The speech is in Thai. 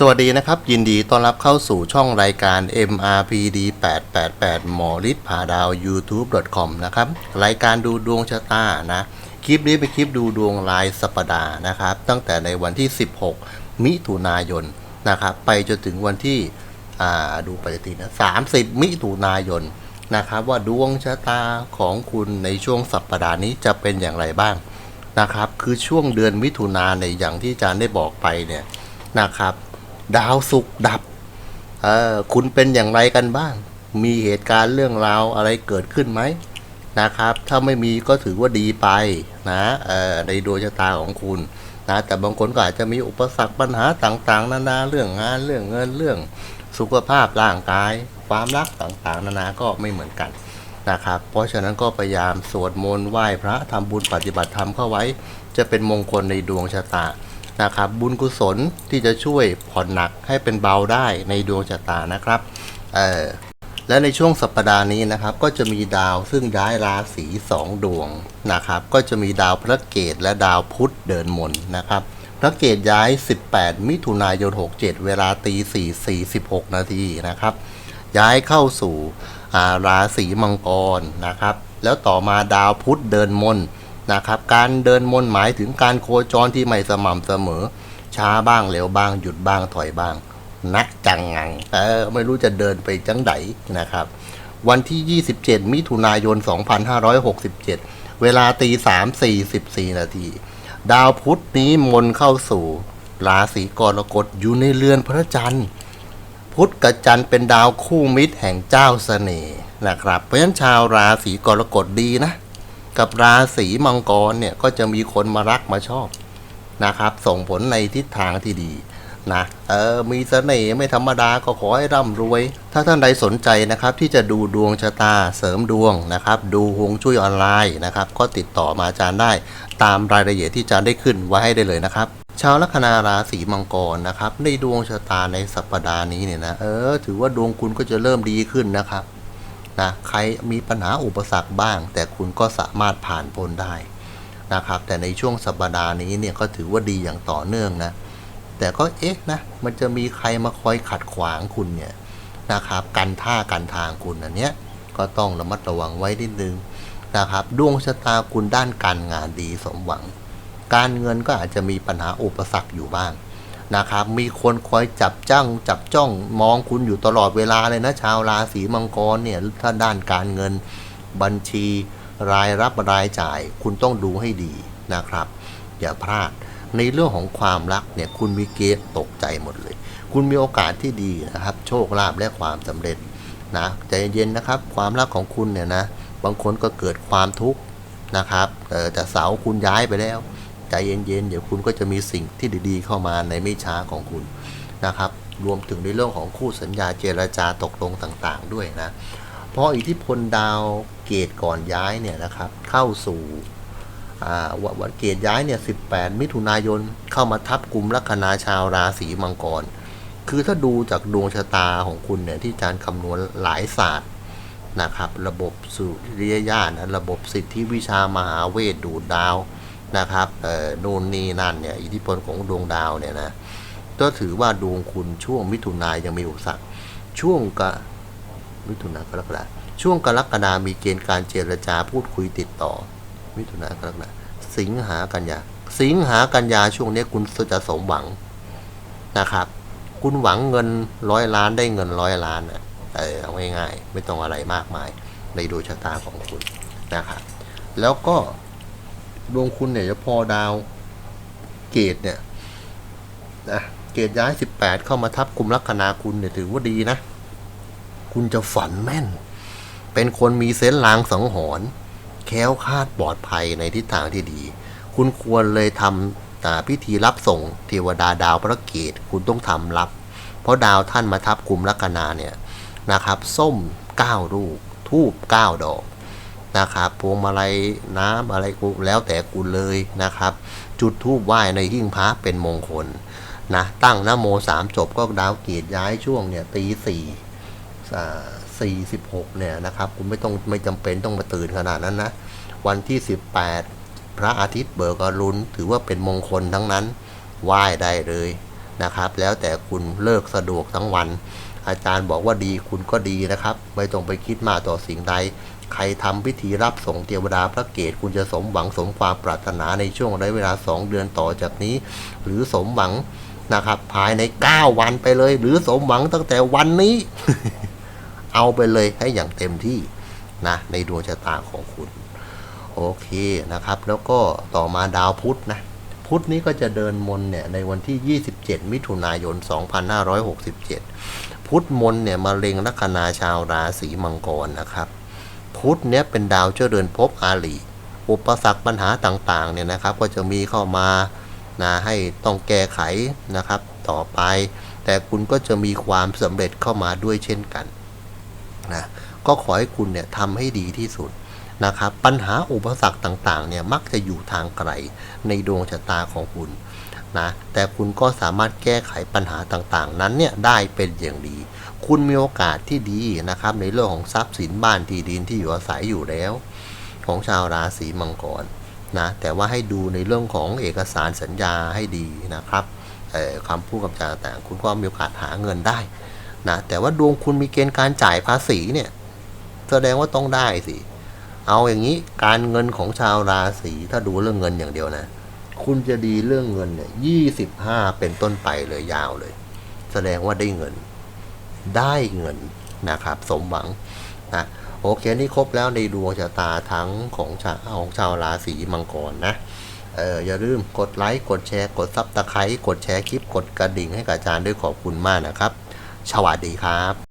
สวัสดีนะครับ ยินดีต้อนรับเข้าสู่ช่องรายการ MRPD 888หมอฤทธิ์ผาดาว YouTube.com นะครับ รายการดูดวงชะตานะ คลิปนี้เป็นคลิปดูดวงรายสัปดาห์นะครับ ตั้งแต่ในวันที่ 16 มิถุนายนนะครับ ไปจนถึงวันที่ดูปฏิทินนะ30 มิถุนายนนะครับ ว่าดวงชะตาของคุณในช่วงสัปดาห์นี้จะเป็นอย่างไรบ้างนะครับ คือช่วงเดือนมิถุนาในอย่างที่อาจารย์ได้บอกไปเนี่ยนะครับ ดาวศุกดับเออคุณเป็นอย่างไรกันบ้าง มีเหตุการณ์เรื่องราวอะไรเกิดขึ้นไหมนะครับ ถ้าไม่มีก็ถือว่าดีไปนะเออในดวงชะตาของคุณนะแต่บางคนก็อาจจะมีอุปสรรคปัญหาต่างๆ นานาเรื่องงานเรื่องเงินเรื่องสุขภาพร่างกาย ความรักต่างๆ นานาก็ไม่เหมือนกันนะครับ เพราะฉะนั้นก็พยายามสวดมนต์ไหว้พระทำบุญปฏิบัติธรรมเข้าไว้ จะเป็นมงคลในดวงชะตา นะครับบุญกุศลที่จะช่วยผ่อนหนักให้เป็นเบาได้ในดวงชะตานะครับเออและในช่วงสัปดาห์นี้นะครับก็จะมีดาวซึ่งย้ายราศีสองดวงนะครับก็จะมีดาวพระเกตและดาวพุธเดินมนนะครับพระเกตย้าย 18 มิถุนายน 67 เวลาตี4 46 นาทีนะครับ ย้ายเข้าสู่อ่าราศีมังกรนะครับ แล้วต่อมาดาวพุธเดินมน นะครับ การเดินมนหมายถึงการโคจรที่ไม่สม่ำเสมอ ช้าบ้างเร็วบ้างหยุดบ้างถอยบ้าง นักจังงังเออไม่รู้จะเดินไปจังไดนะครับ วันที่ 27 มิถุนายน 2567 เวลาตี3 44นาที ดาวพุธนี้มนเข้าสู่ราศีกรกฎอยู่ในเรือนพระจันทร์ พุธกับจันทร์เป็นดาวคู่มิตรแห่งเจ้าเสน่ห์นะครับ เพราะฉะนั้นชาวราศีกรกฎดีนะ กับราศีมังกรเนี่ยก็จะมีคนมารักมาชอบนะครับ ส่งผลในทิศทางที่ดีนะเออมีเสน่ห์ไม่ธรรมดาก็ขอให้ร่ำรวย ถ้าท่านใดสนใจนะครับ ที่จะดูดวงชะตาเสริมดวงนะครับ ดูฮวงจุ้ยออนไลน์นะครับ ก็ติดต่อมาอาจารย์ได้ ตามรายละเอียดที่อาจารย์ได้ขึ้นไว้ให้ได้เลยนะครับชาวลัคนาราศีมังกรนะครับในดวงชะตาในสัปดาห์นี้เนี่ยนะเออถือว่าดวงคุณก็จะเริ่มดีขึ้นนะครับ นะใครมีปัญหาอุปสรรคบ้าง แต่คุณก็สามารถผ่านพ้นได้นะครับ แต่ในช่วงสัปดาห์นี้เนี่ยก็ถือว่าดีอย่างต่อเนื่องนะ แต่ก็เอ๊ะนะมันจะมีใครมาคอยขัดขวางคุณเนี่ยนะครับกันท่ากันทางคุณอันเนี้ยก็ต้องระมัดระวังไว้นิดนึงนะครับดวงชะตาคุณด้านการงานดีสมหวัง การเงินก็อาจจะมีปัญหาอุปสรรคอยู่บ้าง นะครับ มีคนคอยจับจ้างจับจ้องมองคุณอยู่ตลอดเวลาเลยนะชาวราศีมังกรเนี่ยถ้าด้านการเงินบัญชีรายรับรายจ่าย คุณต้องดูให้ดีนะครับ อย่าพลาดในเรื่องของความรักเนี่ยคุณมีเกณฑ์ตกใจหมดเลย คุณมีโอกาสที่ดีนะครับ โชคลาภและความสำเร็จนะใจเย็นนะครับ ความรักของคุณเนี่ยนะบางคนก็เกิดความทุกข์นะครับแต่เสาคุณย้ายไปแล้ว ใจเย็นๆ เดี๋ยวคุณก็จะมีสิ่งที่ดีๆ เข้ามาในไม่ช้าของคุณนะครับ รวมถึงในเรื่องของคู่สัญญาเจรจาตกลงต่างๆ ด้วยนะ เพราะอิทธิพลดาวเกตก่อนย้ายเนี่ยนะครับ เข้าสู่วันเกตย้ายเนี่ย 18 มิถุนายนเข้ามาทับกลุ่มลัคนาชาวราศีมังกร คือถ้าดูจากดวงชะตาของคุณเนี่ยที่อาจารย์คำนวณหลายศาสตร์นะครับ ระบบสุริยญาณนะระบบสิทธิวิชามหาเวทดูดดาว นะครับเอ่อนู่นนี่นั่นเนี่ยอิทธิพลของดวงดาวเนี่ยนะก็ถือว่าดวงคุณช่วงมิถุนายยังมีอุปสรรคช่วงกะมิถุนากรกฎาช่วงกรกฎามีเกณฑ์การเจรจาพูดคุยติดต่อ มิถุนากรกฎาสิงหากันยาสิงหากันยาช่วงนี้คุณจะสมหวังนะครับ คุณหวังเงินร้อยล้านได้เงินร้อยล้านอะเออเอาง่ายๆไม่ต้องอะไรมากมาย ในดวงชะตาของคุณนะครับแล้วก็ ดวงคุณเนี่ยจะพอดาวเกตเนี่ยนะเกตย้าย 18 เข้ามาทับกลุ่มลัคนาคุณเนี่ยถือว่าดีนะ คุณจะฝันแม่น เป็นคนมีเซนส์ลางสังหรณ์แค้วคาดปลอดภัยในทิศทางที่ดี คุณควรเลยทำอ่าพิธีรับส่งเทวดาดาวพระเกตคุณต้องทำรับ เพราะดาวท่านมาทับกลุ่มลัคนาเนี่ยนะครับ ส้ม 9 ลูก ทูบ9ดอก นะครับพวงมาลัยน้ำอะไรกูแล้วแต่กูเลยนะครับ จุดทูบไหว้ในหิ้งพระเป็นมงคลนะตั้งนะโมสามจบก็ดาวเกียรติย้ายช่วงเนี่ยตีสี่สี่สิบหกเนี่ยนะครับคุณไม่ต้องไม่จำเป็นต้องมาตื่นขนาดนั้นนะวันที่สิบแปดพระอาทิตย์เบิกอรุณถือว่าเป็นมงคลทั้งนั้นไหว้ได้เลย นะครับ แล้วแต่คุณเลิกสะดวกทั้งวัน อาจารย์บอกว่าดีคุณก็ดีนะครับ ไม่ต้องไปคิดมากต่อสิ่งใด ใครทำพิธีรับส่งเทวดาพระเกศคุณจะสมหวังสมความปรารถนาในช่วงระยะเวลา 2 เดือนต่อจากนี้ หรือสมหวังนะครับภายใน 9 วันไปเลย หรือสมหวังตั้งแต่วันนี้ เอาไปเลยให้อย่างเต็มที่นะในดวงชะตาของคุณ โอเคนะครับ แล้วก็ต่อมาดาวพุธนะ พุธนี้ก็จะเดินมนต์เนี่ยในวันที่ 27 มิถุนายน 2567 พุธมนต์เนี่ยมาเล็งลัคนาชาวราศีมังกรนะครับ พุธเนี่ยเป็นดาวเจ้าเดินภพอาลีอุปสรรคปัญหาต่างๆเนี่ยนะครับ ก็จะมีเข้ามานะให้ต้องแก้ไขนะครับ ต่อไป แต่คุณก็จะมีความสำเร็จเข้ามาด้วยเช่นกันนะก็ขอให้คุณเนี่ยทำให้ดีที่สุด นะครับปัญหาอุปสรรคต่างๆเนี่ยมักจะอยู่ทางไกลในดวงชะตาของคุณนะแต่คุณก็สามารถแก้ไขปัญหาต่างๆ นั้นเนี่ยได้เป็นอย่างดี คุณมีโอกาสที่ดีนะครับในเรื่องของทรัพย์สินบ้านที่ดินที่อยู่อาศัยอยู่แล้ว ของชาวราศีมังกรนะแต่ว่าให้ดูในเรื่องของเอกสารสัญญาให้ดีนะครับเอ่อคำพูดคำจาต่างๆ คุณก็มีโอกาสหาเงินได้นะแต่ว่าดวงคุณมีเกณฑ์การจ่ายภาษีเนี่ยแสดงว่าต้องได้สิ เอาอย่างนี้การเงินของชาวราศีถ้าดูเรื่องเงินอย่างเดียวนะ คุณจะดีเรื่องเงินเนี่ยยี่สิบห้าเป็นต้นไปเลยยาวเลย แสดงว่าได้เงิน ได้เงินนะครับ สมหวังนะโอเคนี่ครบแล้วในดวงชะตาทั้งของชาวของชาวราศีมังกรนะเอออย่าลืมกดไลค์กดแชร์กดซับตะไคร้กดแชร์คลิปกดกระดิ่งให้กับอาจารย์ด้วยขอบคุณมากนะครับสวัสดีครับ